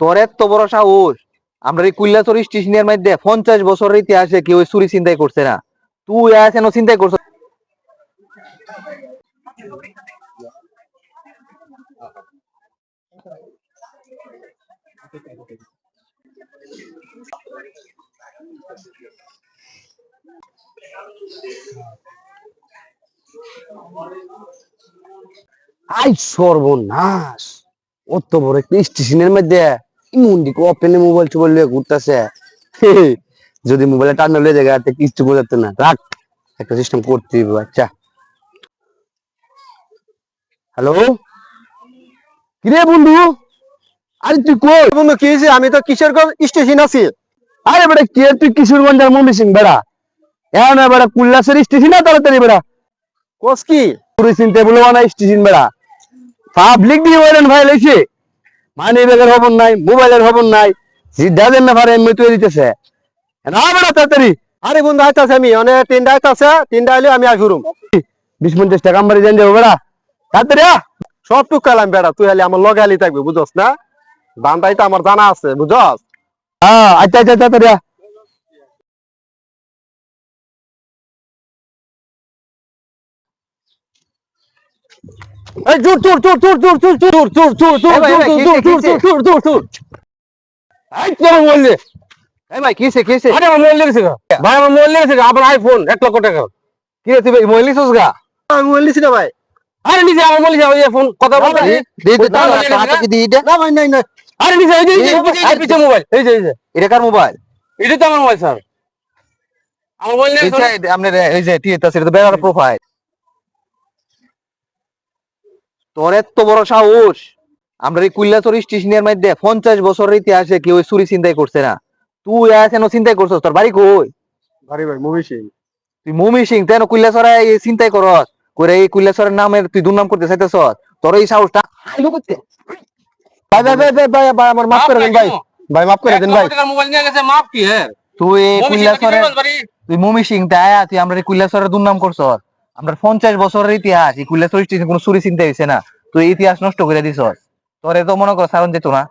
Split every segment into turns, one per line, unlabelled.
তোর এত বড় সাহস। আমরা এই কুল্লাচর স্টেশনের মধ্যে পঞ্চাশ বছরের ইতিহাসে কেউ চুরি চিন্তাই করছে না। তুই আছেন চিন্তাই করছ?
আই সর্বনাশ। অত বড় স্টেশনের মধ্যে মোবাইল লিয়ে ঘুরতেছে। যদি মোবাইলে লয়ে জায়গা হাতে কিচ্ছু বোঝাতে না। রাখ একটা সিস্টেম করতে হবে আচ্ছা। হ্যালো কিরে বন্ধু? আরে তুই কই?
বন্ধু কি হয়েছে আমি তো কিশোরগঞ্জ স্টেশন আছি।
আরে বেটা কে তুই কিশোরগঞ্জের মমি সিং বেড়া এখন বেড়া কুল্লাসের স্টেশন না তাড়াতাড়ি বেড়া
কোস কি?
পুরো চিনতে না স্টেশন বেড়া পাবলিক দিয়ে বলেন ভাই লইছে। মানি ব্যাগের খবর নাই, মোবাইলের খবর নাই জিদ্দা ব্যাপারে এমনি তুই দিতেছে তাড়াতাড়ি।
আরে বন্ধু, আইতাছে আমি, অনেক তিনটা আইতাছে, তিনটা আইলে আমি আসুরুম
বিশ পঞ্চাশ টাকা আমার জান যাব বেড়া। তাড়াতাড়ি।
সব টুক কালাম বেড়া, তুই হলে আমার লগে হালি থাকবে, বুঝস না? দামটাই তো আমার জানা আছে, বুঝস?
হ্যাঁ আচ্ছা আচ্ছা তাড়াতাড়ি এই চুর চুর চুর চুর
এই ভাই, এই ভাই,
চুর
কিসে,
চুর চুর
কিসে?
চুর চুর চুর এই তোর মোবাইল দে
এই ভাই কিসে কিসে
আরে আমার মোবাইল লেগেছে ভাই আমার মোবাইল লেগেছে গা। আমার আইফোন এক লক্ষ টাকা
কি রে তুই ভাই মোবাইল নিছিস গা
আমি বললিছি না ভাই
আরে নিজে আমার মোবাইল ওই ফোন কথা মোবাইল
হাতে কি দি দে
না ভাই নাই নাই
আরে নিজে এই যে এই পিছে মোবাইল এই যে এই যে
এটা কার মোবাইল
এটা তো আমার মোবাইল স্যার আমার মোবাইল নিয়ে
এইটা আপনার এই যে টি এটা সেটা বেড়ার প্রোফাইল তোর এত বড় সাহস? আমরা এই কুল্লাচর স্টেশনের মধ্যে পঞ্চাশ বছরের ইতিহাসে কেউ চুরি চিন্তাই করছে না। তুই আছেন চিন্তাই করছস? তোর বাড়ি কই?
ভাই ভাই মুভি সিং।
তুই মুমি সিং তেন কুল্লাচরে এই চিন্তাই করস? করে এই কুল্লাচরের নামের তুই দুর্নাম করতে চাইতেছ তোর এই সাহসটা
ভাই ভাই ভাই ভাই ভাই ভাই আমার মাফ করে দেন ভাই। ভাই মাফ করে দেন ভাই।
মোবাইল নিয়ে গেছে মাপ কি হ্যাঁ
তুই এই কুল্লাচরের তুই মুমি সিং তাই তুই আমরা এই কুল্লাচরের দুর্নাম করছ আমরা পঞ্চাশ বছরের ইতিহাস কুল্লাচর স্টেশন কোনো চুরি চিন্তা হয়েছে না। তুই ইতিহাস নষ্ট করে দিছ। তোরে তো মনে কর সারণ যেত না।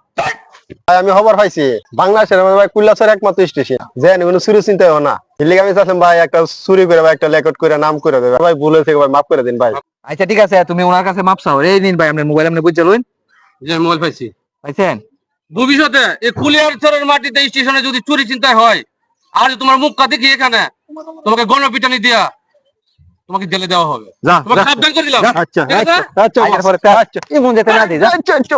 ভাই আমি খবর পাইছি বাংলাদেশের ভাই কুল্লাচর একমাত্র স্টেশন যেন কোনো চুরি চিন্তা হয় না। এর আমি চাচ্ছিলাম ভাই একটা চুরি করে ভাই একটা রেকর্ড করে নাম করে দেবে। ভাই ভুলে থেকে ভাই মাফ করে দিন ভাই।
আচ্ছা ঠিক আছে তুমি ওনার কাছে মাপ চাও। এই নিন ভাই আপনার মোবাইল আপনি বুঝতে লইন।
মোবাইল পাইছি।
পাইছেন?
ভবিষ্যতে এই কুলিয়ারচরের মাটিতে স্টেশনে যদি চুরি চিন্তা হয় আর তোমার মুখ কাতে কি এখানে? তোমাকে গণপিটানি দিয়া। তোমাকে জেলে দেওয়া হবে সাবধান করে দিলাম
আচ্ছা আচ্ছা আচ্ছা